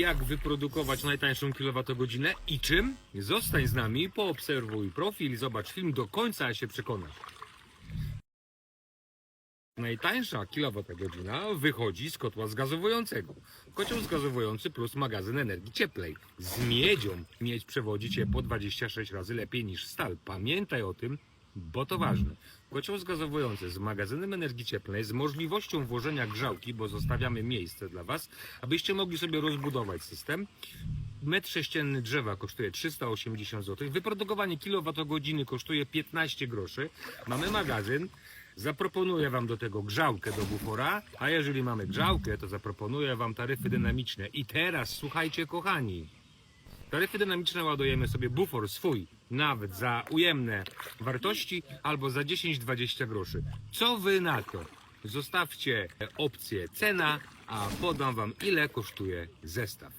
jak wyprodukować najtańszą kilowatogodzinę i czym? Zostań z nami, poobserwuj profil, zobacz film do końca, a się przekonasz. Najtańsza kilowatogodzina wychodzi z kotła zgazowującego. Kocioł zgazowujący plus magazyn energii cieplej. Z miedzią miedź przewodzi ciepło 26 razy lepiej niż stal. Pamiętaj o tym, bo to ważne. Kocioł zgazowujący z magazynem energii cieplnej, z możliwością włożenia grzałki, bo zostawiamy miejsce dla Was, abyście mogli sobie rozbudować system. Metr sześcienny drzewa kosztuje 380 zł. Wyprodukowanie kilowatogodziny kosztuje 15 groszy. Mamy magazyn. Zaproponuję Wam do tego grzałkę do bufora, a jeżeli mamy grzałkę, to zaproponuję Wam taryfy dynamiczne. I teraz słuchajcie, kochani. Taryfy dynamiczne ładujemy sobie bufor swój, nawet za ujemne wartości albo za 10-20 groszy. Co Wy na to? Zostawcie opcję cena, a podam Wam ile kosztuje zestaw.